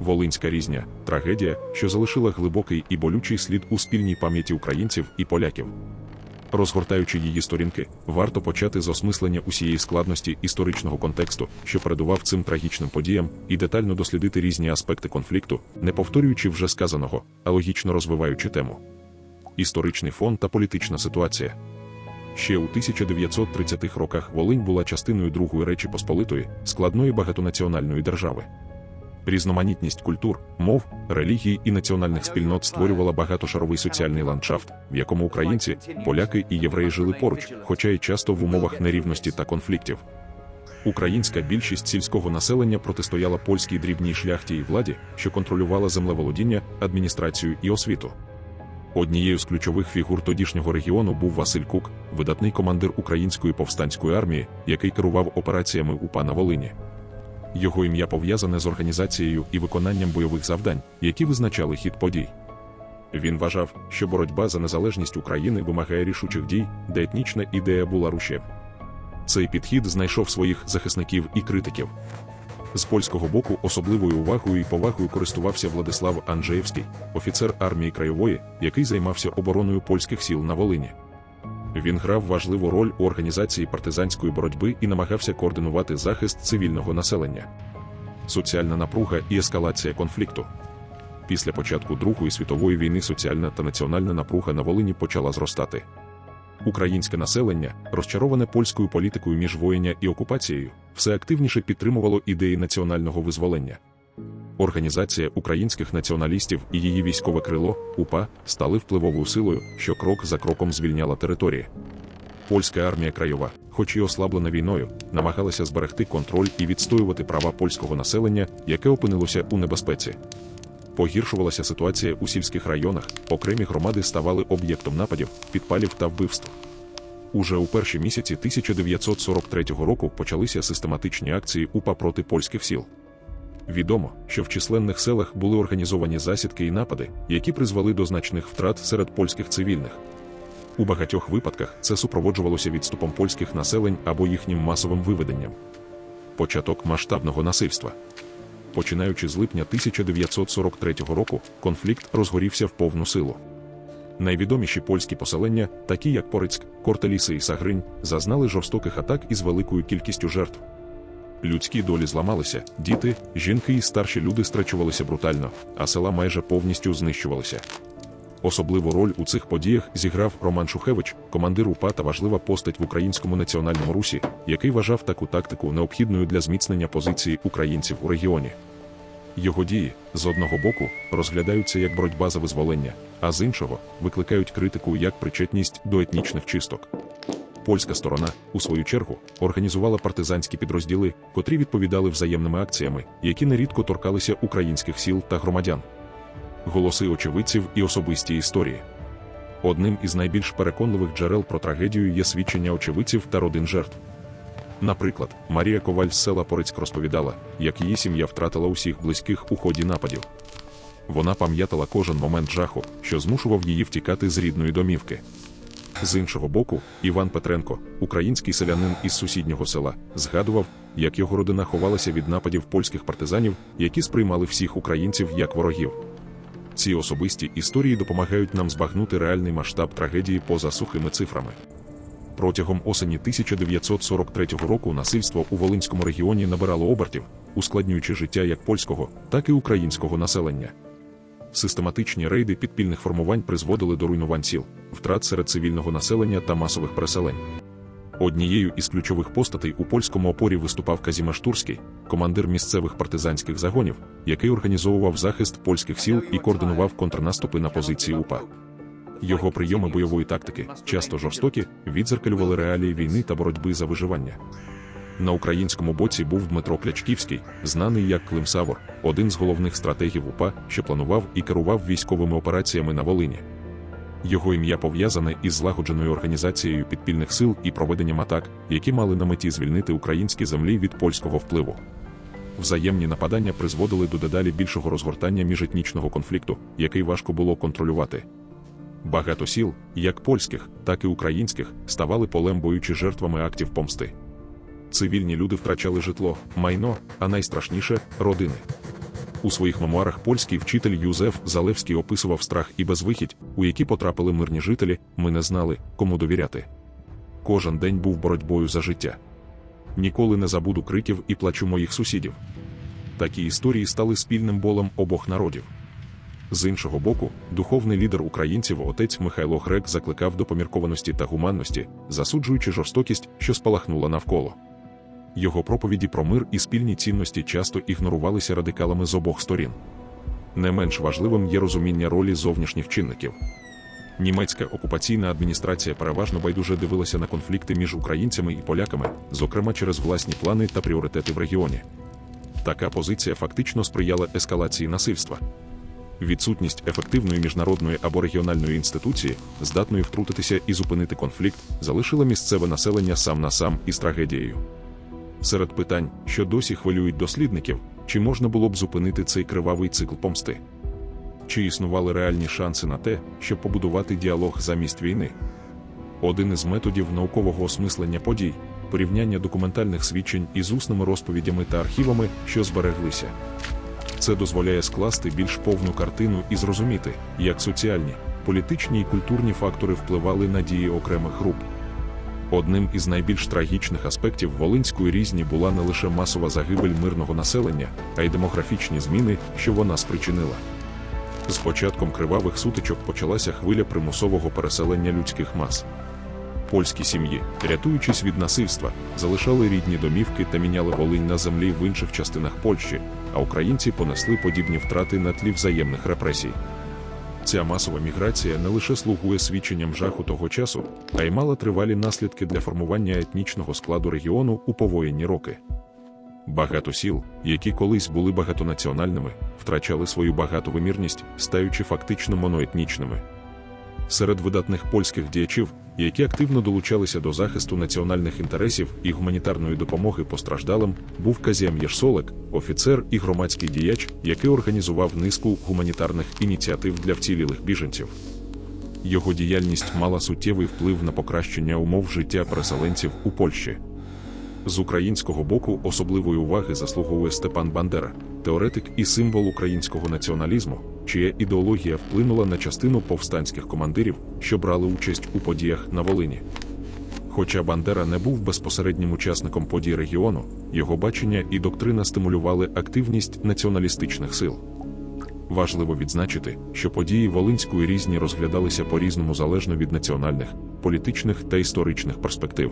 Волинська різня трагедія, що залишила глибокий і болючий слід у спільній пам'яті українців і поляків. Розгортаючи її сторінки, варто почати з осмислення усієї складності історичного контексту, що передував цим трагічним подіям, і детально дослідити різні аспекти конфлікту, не повторюючи вже сказаного, а логічно розвиваючи тему. Історичний фон та політична ситуація. Ще у 1930-х роках Волинь була частиною Другої Речі Посполитої, складної багатонаціональної держави. Різноманітність культур, мов, релігій і національних спільнот створювала багатошаровий соціальний ландшафт, в якому українці, поляки і євреї жили поруч, хоча й часто в умовах нерівності та конфліктів. Українська більшість сільського населення протистояла польській дрібній шляхті і владі, що контролювала землеволодіння, адміністрацію і освіту. Однією з ключових фігур тодішнього регіону був Василь Кук, видатний командир української повстанської армії, який керував операціями УПА на Волині. Його ім'я пов'язане з організацією і виконанням бойових завдань, які визначали хід подій. Він вважав, що боротьба за незалежність України вимагає рішучих дій, де етнічна ідея була рушєм. Цей підхід знайшов своїх захисників і критиків. З польського боку особливою увагою і повагою користувався Владислав Анджеєвський, офіцер армії краєвої, який займався обороною польських сіл на Волині. Він грав важливу роль у організації партизанської боротьби і намагався координувати захист цивільного населення. Соціальна напруга і ескалація конфлікту. Після початку Другої світової війни соціальна та національна напруга на Волині почала зростати. Українське населення, розчароване польською політикою міжвоєння і окупацією, все активніше підтримувало ідеї національного визволення. Організація українських націоналістів і її військове крило УПА стали впливовою силою, що крок за кроком звільняла території. Польська армія Крайова, хоч і ослаблена війною, намагалася зберегти контроль і відстоювати права польського населення, яке опинилося у небезпеці. Погіршувалася ситуація у сільських районах, окремі громади ставали об'єктом нападів, підпалів та вбивств. Уже у перші місяці 1943 року почалися систематичні акції УПА проти польських сіл. Відомо, що в численних селах були організовані засідки і напади, які призвели до значних втрат серед польських цивільних. У багатьох випадках це супроводжувалося відступом польських населень або їхнім масовим виведенням. Початок масштабного насильства. Починаючи з липня 1943 року, конфлікт розгорівся в повну силу. Найвідоміші польські поселення, такі як Порицьк, Кортеліси і Сагринь, зазнали жорстоких атак із великою кількістю жертв. Людські долі зламалися, діти, жінки і старші люди страчувалися брутально, а села майже повністю знищувалися. Особливу роль у цих подіях зіграв Роман Шухевич, командир УПА та важлива постать в українському національному русі, який вважав таку тактику необхідною для зміцнення позиції українців у регіоні. Його дії з одного боку розглядаються як боротьба за визволення, а з іншого викликають критику як причетність до етнічних чисток. Польська сторона, у свою чергу, організувала партизанські підрозділи, котрі відповідали взаємними акціями, які нерідко торкалися українських сіл та громадян. Голоси очевидців і особисті історії. Одним із найбільш переконливих джерел про трагедію є свідчення очевидців та родин жертв. Наприклад, Марія Коваль з села Порицьк розповідала, як її сім'я втратила усіх близьких у ході нападів. Вона пам'ятала кожен момент жаху, що змушував її втікати з рідної домівки. З іншого боку, Іван Петренко, український селянин із сусіднього села, згадував, як його родина ховалася від нападів польських партизанів, які сприймали всіх українців як ворогів. Ці особисті історії допомагають нам збагнути реальний масштаб трагедії поза сухими цифрами. Протягом осені 1943 року насильство у Волинському регіоні набирало обертів, ускладнюючи життя як польського, так і українського населення. Систематичні рейди підпільних формувань призводили до руйнувань сіл, втрат серед цивільного населення та масових переселень. Однією із ключових постатей у польському опорі виступав Казімаш Турський, командир місцевих партизанських загонів, який організовував захист польських сіл і координував контрнаступи на позиції УПА. Його прийоми бойової тактики, часто жорстокі, відзеркалювали реалії війни та боротьби за виживання. На українському боці був Дмитро Клячківський, знаний як Клим Савор, один з головних стратегів УПА, що планував і керував військовими операціями на Волині. Його ім'я пов'язане із злагодженою організацією підпільних сил і проведенням атак, які мали на меті звільнити українські землі від польського впливу. Взаємні нападання призводили до дедалі більшого розгортання міжетнічного конфлікту, який важко було контролювати. Багато сіл, як польських, так і українських, ставали полем боючи жертвами актів помсти. Цивільні люди втрачали житло, майно, а найстрашніше родини. У своїх мемуарах польський вчитель Юзеф Залевський описував страх і безвихідь, у які потрапили мирні жителі, ми не знали, кому довіряти. Кожен день був боротьбою за життя. Ніколи не забуду криків і плачу моїх сусідів. Такі історії стали спільним болем обох народів. З іншого боку, духовний лідер українців отець Михайло Грек закликав до поміркованості та гуманності, засуджуючи жорстокість, що спалахнула навколо. Його проповіді про мир і спільні цінності часто ігнорувалися радикалами з обох сторін. Не менш важливим є розуміння ролі зовнішніх чинників. Німецька окупаційна адміністрація переважно байдуже дивилася на конфлікти між українцями і поляками, зокрема через власні плани та пріоритети в регіоні. Така позиція фактично сприяла ескалації насильства. Відсутність ефективної міжнародної або регіональної інституції, здатної втрутитися і зупинити конфлікт, залишила місцеве населення сам на сам із трагедією. Серед питань, що досі хвилюють дослідників, чи можна було б зупинити цей кривавий цикл помсти? Чи існували реальні шанси на те, щоб побудувати діалог замість війни? Один із методів наукового осмислення подій порівняння документальних свідчень із усними розповідями та архівами, що збереглися. Це дозволяє скласти більш повну картину і зрозуміти, як соціальні, політичні і культурні фактори впливали на дії окремих груп. Одним із найбільш трагічних аспектів Волинської різні була не лише масова загибель мирного населення, а й демографічні зміни, що вона спричинила. З початком кривавих сутичок почалася хвиля примусового переселення людських мас. Польські сім'ї, рятуючись від насильства, залишали рідні домівки та міняли Волинь на землі в інших частинах Польщі, а українці понесли подібні втрати на тлі взаємних репресій. Ця масова міграція не лише слугує свідченням жаху того часу, а й мала тривалі наслідки для формування етнічного складу регіону у повоєнні роки. Багато сіл, які колись були багатонаціональними, втрачали свою багатовимірність, стаючи фактично моноетнічними. Серед видатних польських діячів, які активно долучалися до захисту національних інтересів і гуманітарної допомоги постраждалим, був Казім'єш Солек, офіцер і громадський діяч, який організував низку гуманітарних ініціатив для вцілілих біженців. Його діяльність мала суттєвий вплив на покращення умов життя переселенців у Польщі. З українського боку особливої уваги заслуговує Степан Бандера, теоретик і символ українського націоналізму, чия ідеологія вплинула на частину повстанських командирів, що брали участь у подіях на Волині. Хоча Бандера не був безпосереднім учасником подій регіону, його бачення і доктрина стимулювали активність націоналістичних сил. Важливо відзначити, що події Волинської різні розглядалися по-різному залежно від національних, політичних та історичних перспектив.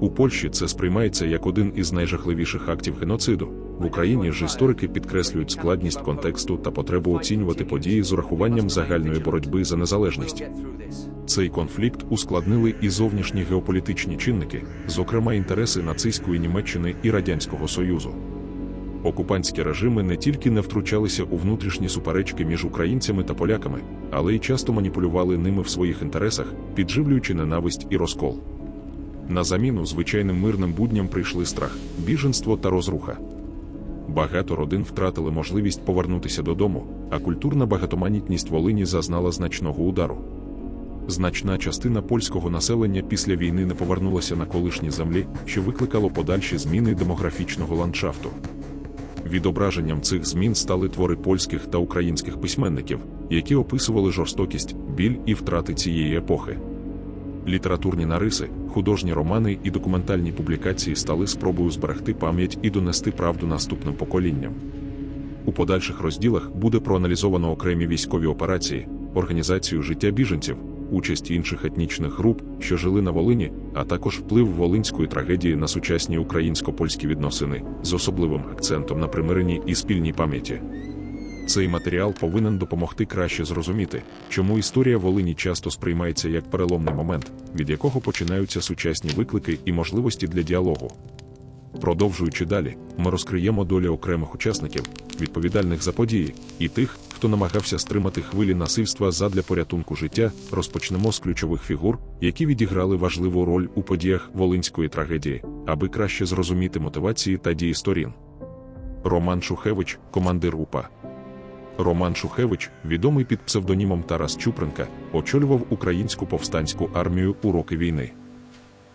У Польщі це сприймається як один із найжахливіших актів геноциду. В Україні ж історики підкреслюють складність контексту та потребу оцінювати події з урахуванням загальної боротьби за незалежність. Цей конфлікт ускладнили і зовнішні геополітичні чинники, зокрема інтереси нацистської Німеччини і Радянського Союзу. Окупантські режими не тільки не втручалися у внутрішні суперечки між українцями та поляками, але й часто маніпулювали ними в своїх інтересах, підживлюючи ненависть і розкол. На заміну звичайним мирним будням прийшли страх, біженство та розруха. Багато родин втратили можливість повернутися додому, а культурна багатоманітність Волині зазнала значного удару. Значна частина польського населення після війни не повернулася на колишні землі, що викликало подальші зміни демографічного ландшафту. Відображенням цих змін стали твори польських та українських письменників, які описували жорстокість, біль і втрати цієї епохи. Літературні нариси, художні романи і документальні публікації стали спробою зберегти пам'ять і донести правду наступним поколінням. У подальших розділах буде проаналізовано окремі військові операції, організацію життя біженців, участь інших етнічних груп, що жили на Волині, а також вплив волинської трагедії на сучасні українсько-польські відносини з особливим акцентом на примиренні і спільній пам'яті. Цей матеріал повинен допомогти краще зрозуміти, чому історія Волині часто сприймається як переломний момент, від якого починаються сучасні виклики і можливості для діалогу. Продовжуючи далі, ми розкриємо долі окремих учасників, відповідальних за події, і тих, хто намагався стримати хвилі насильства задля порятунку життя, розпочнемо з ключових фігур, які відіграли важливу роль у подіях волинської трагедії, аби краще зрозуміти мотивації та дії сторін. Роман Шухевич, командир УПА. Роман Шухевич, відомий під псевдонімом Тарас Чупренка, очолював українську повстанську армію у роки війни.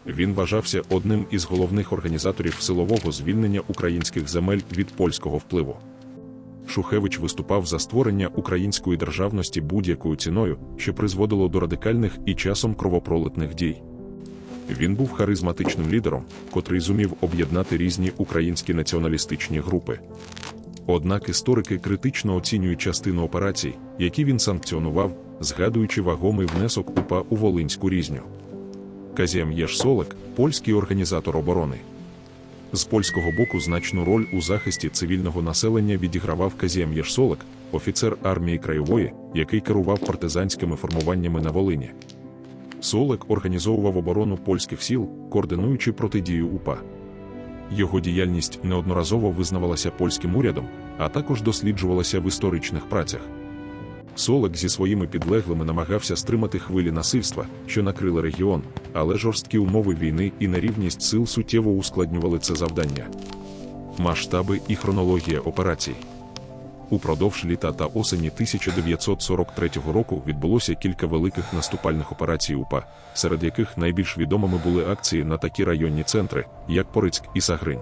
Він вважався одним із головних організаторів силового звільнення українських земель від польського впливу. Шухевич виступав за створення української державності будь-якою ціною, що призводило до радикальних і часом кровопролитних дій. Він був харизматичним лідером, котрий зумів об'єднати різні українські націоналістичні групи. Однак історики критично оцінюють частину операцій, які він санкціонував, згадуючи вагомий внесок УПА у Волинську різню. Казіам'єш Солек, польський організатор оборони. З польського боку значну роль у захисті цивільного населення відігравав Казіам'єш Солек, офіцер армії краєвої, який керував партизанськими формуваннями на Волині. Солек організовував оборону польських сіл, координуючи протидію УПА. Його діяльність неодноразово визнавалася польським урядом, а також досліджувалася в історичних працях. Солек зі своїми підлеглими намагався стримати хвилі насильства, що накрили регіон, але жорсткі умови війни і нерівність сил суттєво ускладнювали це завдання. Масштаби і хронологія операцій. Упродовж літа та осені 1943 року відбулося кілька великих наступальних операцій УПА, серед яких найбільш відомими були акції на такі районні центри, як Порицьк і Сагринь.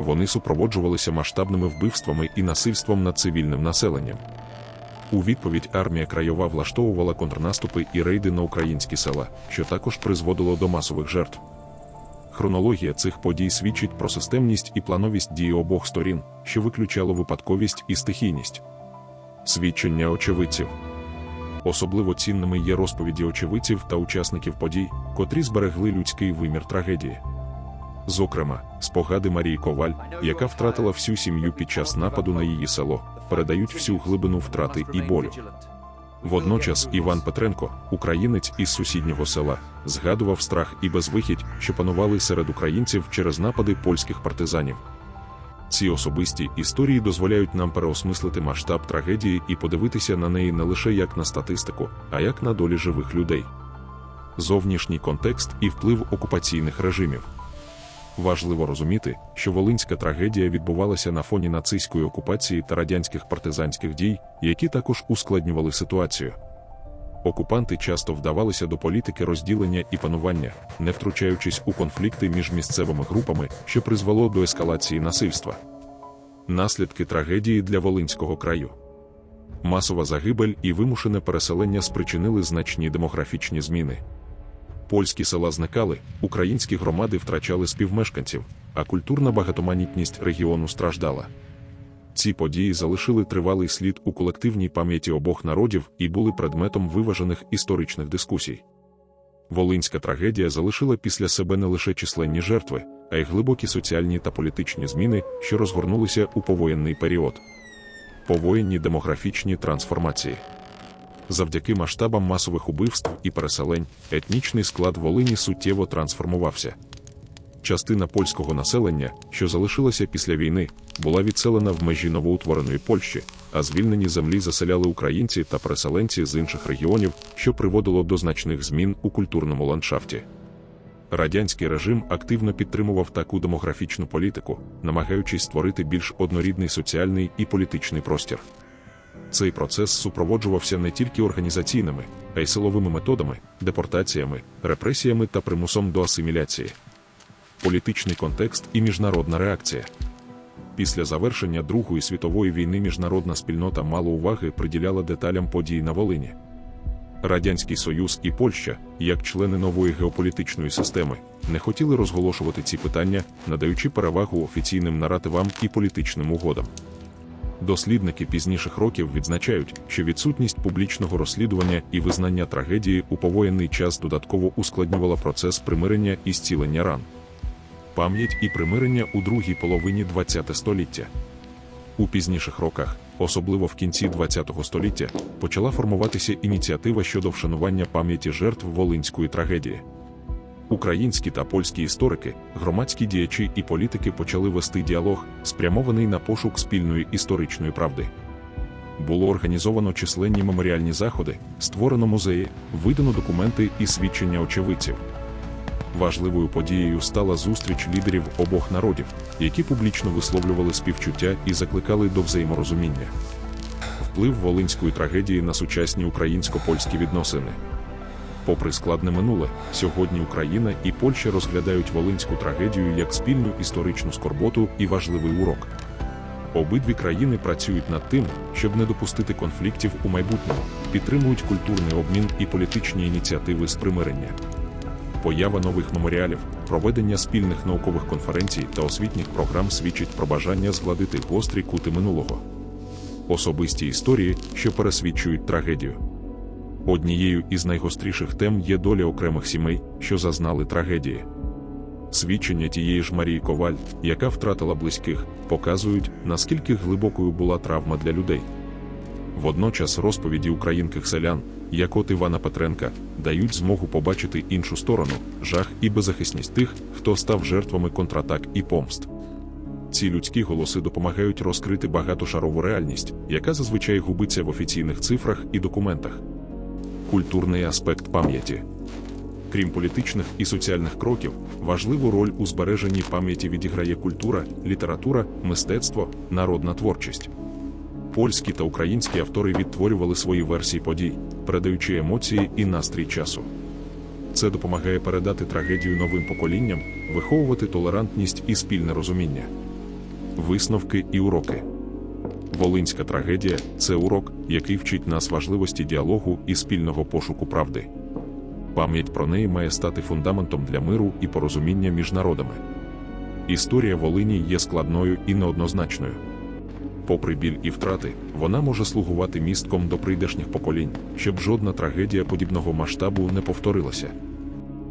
Вони супроводжувалися масштабними вбивствами і насильством над цивільним населенням. У відповідь армія краєва влаштовувала контрнаступи і рейди на українські села, що також призводило до масових жертв. Хронологія цих подій свідчить про системність і плановість дії обох сторін, що виключало випадковість і стихійність. Свідчення очевидців. Особливо цінними є розповіді очевидців та учасників подій, котрі зберегли людський вимір трагедії. Зокрема, спогади Марії Коваль, яка втратила всю сім'ю під час нападу на її село, передають всю глибину втрати і болю. Водночас Іван Петренко, українець із сусіднього села, згадував страх і безвихідь, що панували серед українців через напади польських партизанів. Ці особисті історії дозволяють нам переосмислити масштаб трагедії і подивитися на неї не лише як на статистику, а як на долі живих людей. Зовнішній контекст і вплив окупаційних режимів. Важливо розуміти, що волинська трагедія відбувалася на фоні нацистської окупації та радянських партизанських дій, які також ускладнювали ситуацію. Окупанти часто вдавалися до політики розділення і панування, не втручаючись у конфлікти між місцевими групами, що призвело до ескалації насильства. Наслідки трагедії для Волинського краю. Масова загибель і вимушене переселення спричинили значні демографічні зміни. Польські села зникали, українські громади втрачали співмешканців, а культурна багатоманітність регіону страждала. Ці події залишили тривалий слід у колективній пам'яті обох народів і були предметом виважених історичних дискусій. Волинська трагедія залишила після себе не лише численні жертви, а й глибокі соціальні та політичні зміни, що розгорнулися у повоєнний період. Повоєнні демографічні трансформації. Завдяки масштабам масових убивств і переселень, етнічний склад Волині суттєво трансформувався. Частина польського населення, що залишилася після війни, була відселена в межі новоутвореної Польщі, а звільнені землі заселяли українці та переселенці з інших регіонів, що приводило до значних змін у культурному ландшафті. Радянський режим активно підтримував таку демографічну політику, намагаючись створити більш однорідний соціальний і політичний простір. Цей процес супроводжувався не тільки організаційними, а й силовими методами, депортаціями, репресіями та примусом до асиміляції. Політичний контекст і міжнародна реакція. Після завершення Другої світової війни міжнародна спільнота мало уваги приділяла деталям подій на Волині. Радянський Союз і Польща, як члени нової геополітичної системи, не хотіли розголошувати ці питання, надаючи перевагу офіційним наративам і політичним угодам. Дослідники пізніших років відзначають, що відсутність публічного розслідування і визнання трагедії у повоєнний час додатково ускладнювала процес примирення і зцілення ран. Пам'ять і примирення у другій половині ХХ століття. У пізніших роках, особливо в кінці ХХ століття, почала формуватися ініціатива щодо вшанування пам'яті жертв волинської трагедії. Українські та польські історики, громадські діячі і політики почали вести діалог, спрямований на пошук спільної історичної правди. Було організовано численні меморіальні заходи, створено музеї, видано документи і свідчення очевидців. Важливою подією стала зустріч лідерів обох народів, які публічно висловлювали співчуття і закликали до взаєморозуміння. Вплив волинської трагедії на сучасні українсько-польські відносини. Попри складне минуле, сьогодні Україна і Польща розглядають волинську трагедію як спільну історичну скорботу і важливий урок. Обидві країни працюють над тим, щоб не допустити конфліктів у майбутньому, підтримують культурний обмін і політичні ініціативи з примирення. Поява нових меморіалів, проведення спільних наукових конференцій та освітніх програм свідчить про бажання згладити гострі кути минулого. Особисті історії, що пересвідчують трагедію. Однією із найгостріших тем є доля окремих сімей, що зазнали трагедії. Свідчення тієї ж Марії Коваль, яка втратила близьких, показують, наскільки глибокою була травма для людей. Водночас розповіді українських селян, як от Івана Петренка, дають змогу побачити іншу сторону, жах і беззахисність тих, хто став жертвами контратак і помст. Ці людські голоси допомагають розкрити багатошарову реальність, яка зазвичай губиться в офіційних цифрах і документах. Культурний аспект пам'яті. Крім політичних і соціальних кроків, важливу роль у збереженні пам'яті відіграє культура, література, мистецтво, народна творчість. Польські та українські автори відтворювали свої версії подій, передаючи емоції і настрій часу. Це допомагає передати трагедію новим поколінням, виховувати толерантність і спільне розуміння. Висновки і уроки. Волинська трагедія це урок, який вчить нас важливості діалогу і спільного пошуку правди. Пам'ять про неї має стати фундаментом для миру і порозуміння між народами. Історія Волині є складною і неоднозначною. Попри біль і втрати, вона може слугувати містком до прийдешніх поколінь, щоб жодна трагедія подібного масштабу не повторилася.